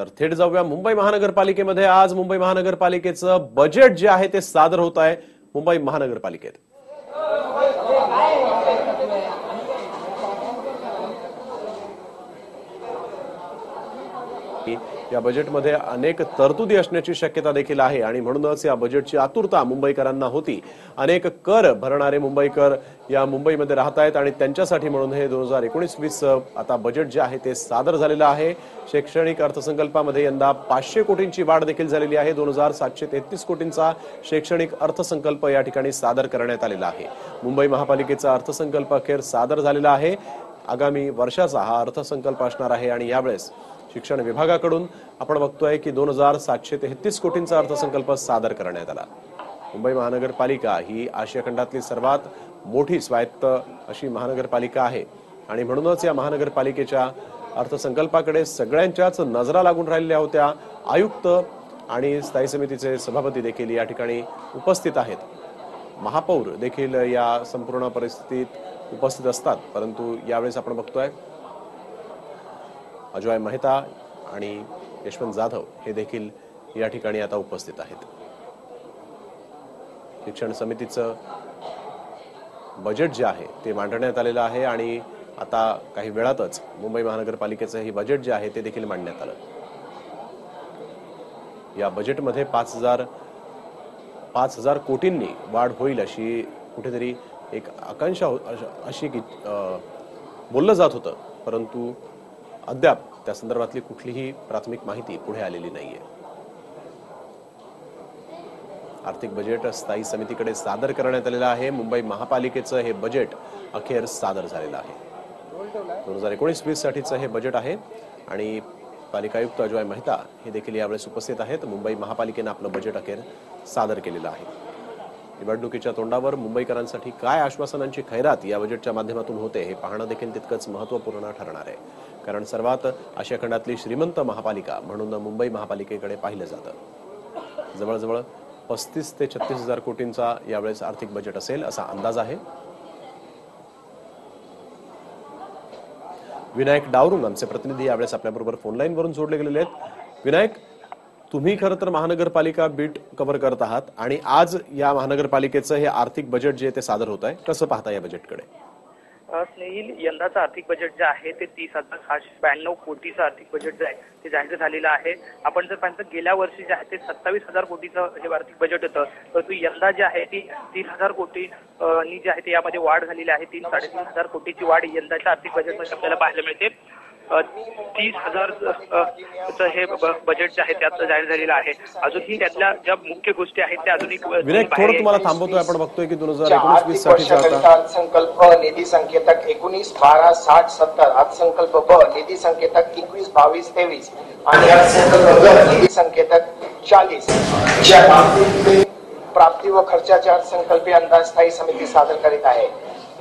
तर थेट जाऊया मुंबई महानगरपालिकेमध्ये. आज मुंबई महानगरपालिकेचं बजेट जे आहे ते सादर होत आहे मुंबई महानगरपालिकेत. या बजेटमध्ये अनेक तरतुदी असण्याची शक्यता देखील आहे. आणि म्हणूनच या बजेटची आतुरता मुंबईकरांना होती. अनेक कर भरणारे मुंबईकर या मुंबईमध्ये राहत आहेत आणि त्यांच्यासाठी म्हणून हे दोन हजार एकोणीस वीस आता बजेट जे आहे ते सादर झालेलं आहे. शैक्षणिक अर्थसंकल्पामध्ये यंदा पाचशे कोटींची वाढ देखील झालेली आहे. दोन हजार सातशे तेहतीस कोटींचा शैक्षणिक अर्थसंकल्प या ठिकाणी सादर करण्यात आलेला आहे. मुंबई महापालिकेचा अर्थसंकल्प अखेर सादर झालेला आहे. आगामी वर्षाचा हा अर्थसंकल्प असणार आहे आणि यावेळेस शिक्षण विभागाकडून आपण बघतोय की दोन हजार सातशे तेहतीस कोटींचा अर्थसंकल्प सादर करण्यात आला. मुंबई महानगरपालिका ही आशिया खंडातली सर्वात मोठी स्वायत्त अशी महानगरपालिका आहे आणि म्हणूनच या महानगरपालिकेच्या अर्थसंकल्पाकडे सगळ्यांच्याच नजरा लागून राहिलेल्या होत्या. आयुक्त आणि स्थायी समितीचे सभापती देखील या ठिकाणी उपस्थित आहेत. महापौर देखील या संपूर्ण परिस्थितीत उपस्थित असतात परंतु यावेळेस आपण बघतोय अजॉय मेहता आणि यशवंत जाधव हे देखील या ठिकाणी आता उपस्थित आहेत. शिक्षण समितीचं बजेट जे आहे ते मांडण्यात आलेलं आहे आणि आता काही वेळातच मुंबई महानगरपालिकेचं हे बजेट जे आहे ते देखील मांडण्यात आलं. या बजेटमध्ये पाच हजार पाच हजार कोटींनी वाढ होईल अशी कुठेतरी एक आकांक्षा हो- अशी की अं, बोललं जात होतं. परंतु अद्याप त्या संदर्भातली कुठलीही प्राथमिक माहिती पुढे आलेली नाहीये. आर्थिक बजेट स्थायी समितीकडे सादर करण्यात आलेलं आहे. मुंबई महापालिकेचं हे बजेट अखेर सादर झालेलं आहे. दोन हजार एकोणीस वीस साठीचं हे बजेट आहे आणि पालिका आयुक्त अजॉय मेहता हे देखील यावेळेस उपस्थित आहेत. मुंबई महापालिकेनं आपलं बजेट अखेर सादर केलेलं आहे. निवडणुकीच्या तोंडावर मुंबईकरांसाठी काय आश्वासनांची खैरात या बजेटच्या माध्यमातून होते हे पाहणं देखील तितकंच महत्त्वपूर्ण ठरणार आहे. कारण सर्वात आशिया खंडातली श्रीमंत महापालिका म्हणून मुंबई महापालिकेकडे पाहिलं जातं. जवळजवळ पस्तीस ते छत्तीस हजार कोटींचा यावेळेस आर्थिक बजेट असेल असा अंदाज आहे. विनायक डावरुंग आमचे प्रतिनिधी यावेळेस आपल्याबरोबर फोन वरून जोडले गेलेले आहेत. विनायक तुम्ही खरं तर महानगरपालिका बीट कव्हर करत आहात आणि आज या महानगरपालिकेचं हे आर्थिक बजेट जे ते सादर होत आहे कसं पाहता या बजेटकडे? स्नेहिल यंदाचं आर्थिक बजेट जे आहे ते तीस हजार सहाशे ब्याण्णव कोटीचं आर्थिक बजेट जे आहे ते जाहीर झालेलं आहे. आपण जर पाहिलं तर गेल्या वर्षी जे आहे ते सत्तावीस हजार कोटीचं हे आर्थिक बजेट होतं. परंतु यंदा जे आहे ती तीन हजार कोटी जे आहे ते यामध्ये वाढ झालेली आहे. तीन साडेतीन हजार कोटीची वाढ यंदाच्या आर्थिक बजेटमध्ये आपल्याला पाहायला मिळते. तीस हजार हे बजेट जे आहे त्यात जाहीर झालेलं आहे. अजूनही त्यातल्या ज्या मुख्य गोष्टी आहेत त्या अजूनही विनायक बाहेर थोडं तुम्हाला थांबवतोय आपण बघतोय की दोन हजार एकोणीस वीस साठीचा अर्थसंकल्प निधी संकेतक एकोणीस बारा साठ सत्तर अर्थसंकल्प ब निधी संकेतक एकवीस बावीस तेवीस आणि अर्थसंकल्प निधी संकेतक चाळीस. प्राप्ती व खर्चाचे अर्थसंकल्पीय अंदाज स्थायी समिती सादर करीत आहे.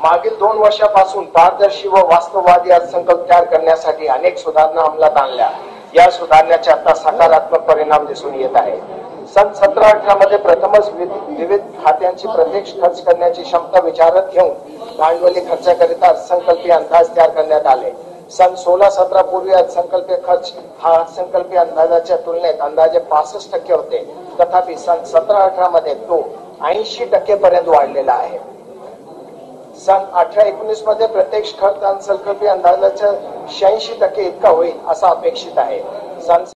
मागील दोन वर्षापासून पारदर्शी व वास्तववादी अर्थसंकल्प तयार करण्यासाठी अनेक सुधारणा अंमलात आणल्या. या सुधारण्याचे आता सकारात्मक परिणाम दिसून येत आहे. सन सतरा अठरा मध्ये प्रथमच विविध खात्यांची प्रत्यक्ष खर्च करण्याची क्षमता विचारात घेऊन भांडवली खर्चाकरिता अर्थसंकल्पीय अंदाज तयार करण्यात आले. सन सोळा सतरा पूर्वी अर्थसंकल्पीय खर्च हा अर्थसंकल्पीय अंदाजाच्या तुलनेत अंदाजे पासष्ट टक्के होते. तथापि सन सतरा अठरा मध्ये तो ऐंशी टक्के पर्यंत वाढलेला आहे. सन अठरा एकोणीसमध्ये प्रत्यक्ष खर्च अर्थसंकल्पीय अंदाजाच्या शहाऐंशी टक्के इतका होईल असा अपेक्षित आहे. सन